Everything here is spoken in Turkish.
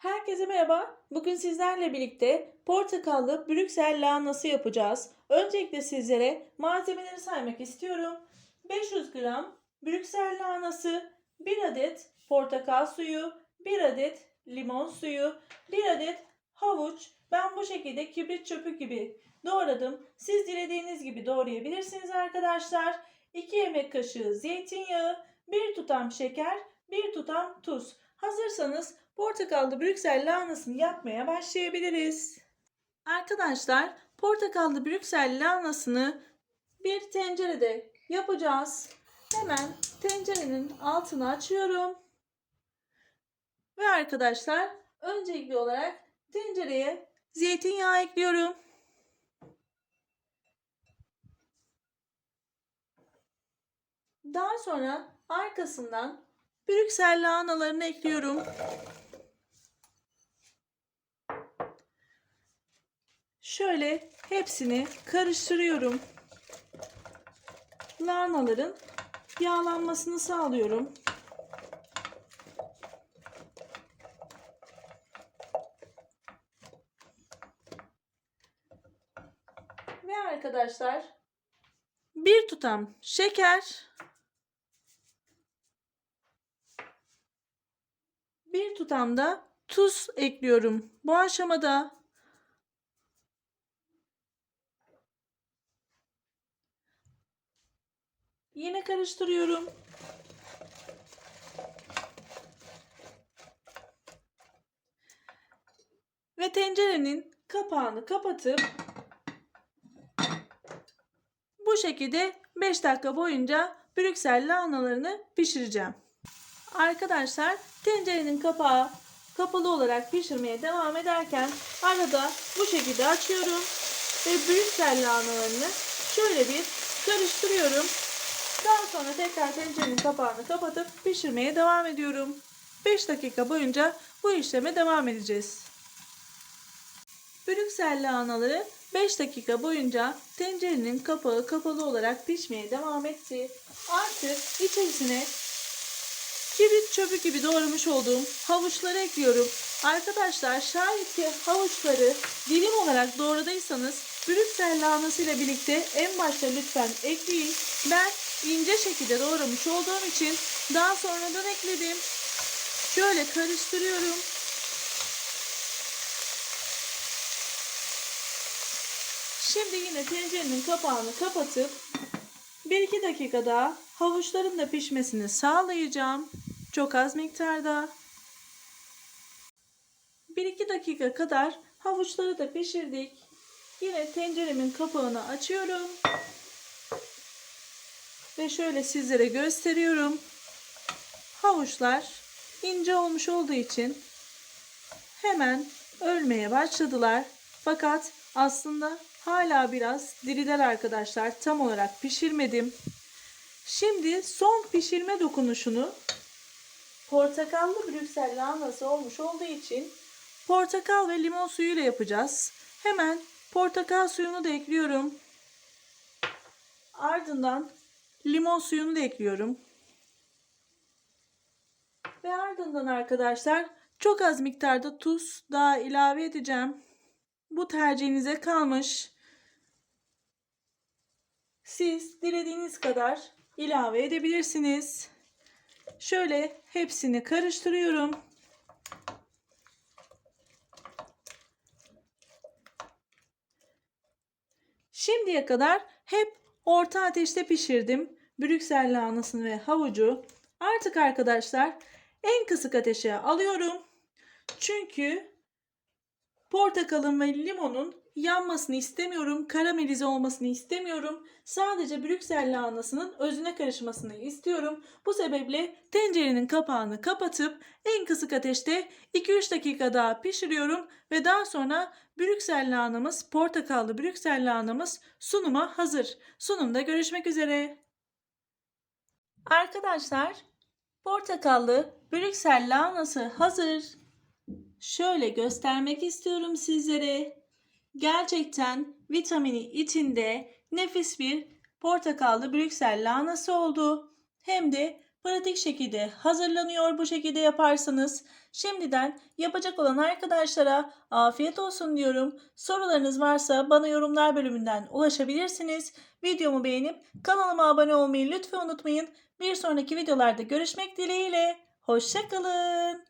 Herkese merhaba. Bugün sizlerle birlikte portakallı Brüksel lahanası yapacağız. Öncelikle sizlere malzemeleri saymak istiyorum. 500 gram Brüksel lahanası, 1 adet portakal suyu, 1 adet limon suyu, 1 adet havuç. Ben bu şekilde kibrit çöpü gibi doğradım. Siz dilediğiniz gibi doğrayabilirsiniz arkadaşlar. 2 yemek kaşığı zeytinyağı, 1 tutam şeker, 1 tutam tuz. Hazırsanız portakallı Brüksel lahanasını yapmaya başlayabiliriz. Arkadaşlar portakallı Brüksel lahanasını bir tencerede yapacağız. Hemen tencerenin altını açıyorum. Ve arkadaşlar öncelikli olarak tencereye zeytinyağı ekliyorum. Daha sonra arkasından Brüksel lahanalarını ekliyorum. Şöyle hepsini karıştırıyorum. Lahanaların yağlanmasını sağlıyorum. Ve arkadaşlar bir tutam şeker, bir tutam da tuz ekliyorum. Bu aşamada Yine karıştırıyorum. Ve tencerenin kapağını kapatıp bu şekilde 5 dakika boyunca Brüksel lahanalarını pişireceğim. Arkadaşlar tencerenin kapağı kapalı olarak pişirmeye devam ederken arada bu şekilde açıyorum ve Brüksel lahanalarını şöyle bir karıştırıyorum. Daha sonra tekrar tencerenin kapağını kapatıp pişirmeye devam ediyorum. 5 dakika boyunca bu işleme devam edeceğiz. Brüksel lahanaları 5 dakika boyunca tencerenin kapağı kapalı olarak pişmeye devam etti. Artık içerisine kibrit çöpü gibi doğramış olduğum havuçları ekliyorum. Arkadaşlar şayet ki havuçları dilim olarak doğradıysanız Brüksel lahanası ile birlikte en başta lütfen ekleyin. Ben ince şekilde doğramış olduğum için daha sonradan ekledim. Şöyle karıştırıyorum. Şimdi yine tencerenin kapağını kapatıp 1-2 dakika daha havuçların da pişmesini sağlayacağım. Çok az miktarda. 1-2 dakika kadar havuçları da pişirdik. Yine tenceremin kapağını açıyorum. Ve şöyle sizlere gösteriyorum. Havuçlar ince olmuş olduğu için hemen ölmeye başladılar. Fakat aslında hala biraz diriler arkadaşlar. Tam olarak pişirmedim. Şimdi son pişirme dokunuşunu portakallı Brüksel lahanası olmuş olduğu için portakal ve limon suyuyla yapacağız. Hemen portakal suyunu da ekliyorum. Ardından limon suyunu da ekliyorum. Ve ardından arkadaşlar çok az miktarda tuz daha ilave edeceğim. Bu tercihinize kalmış. Siz dilediğiniz kadar ilave edebilirsiniz. Şöyle hepsini karıştırıyorum. Şimdiye kadar hep orta ateşte pişirdim. Brüksel lahanasını ve havucu. Artık arkadaşlar en kısık ateşe alıyorum. Çünkü portakalın ve limonun yanmasını istemiyorum. Karamelize olmasını istemiyorum. Sadece Brüksel lahanasının özüne karışmasını istiyorum. Bu sebeple tencerenin kapağını kapatıp en kısık ateşte 2-3 dakika daha pişiriyorum ve daha sonra Brüksel lahanamız, portakallı Brüksel lahanamız sunuma hazır. Sunumda görüşmek üzere. Arkadaşlar, portakallı Brüksel lahanası hazır. Şöyle göstermek istiyorum sizlere. Gerçekten vitamini içinde nefis bir portakallı Brüksel lahanası oldu. Hem de pratik şekilde hazırlanıyor bu şekilde yaparsanız. Şimdiden yapacak olan arkadaşlara afiyet olsun diyorum. Sorularınız varsa bana yorumlar bölümünden ulaşabilirsiniz. Videomu beğenip kanalıma abone olmayı lütfen unutmayın. Bir sonraki videolarda görüşmek dileğiyle. Hoşçakalın.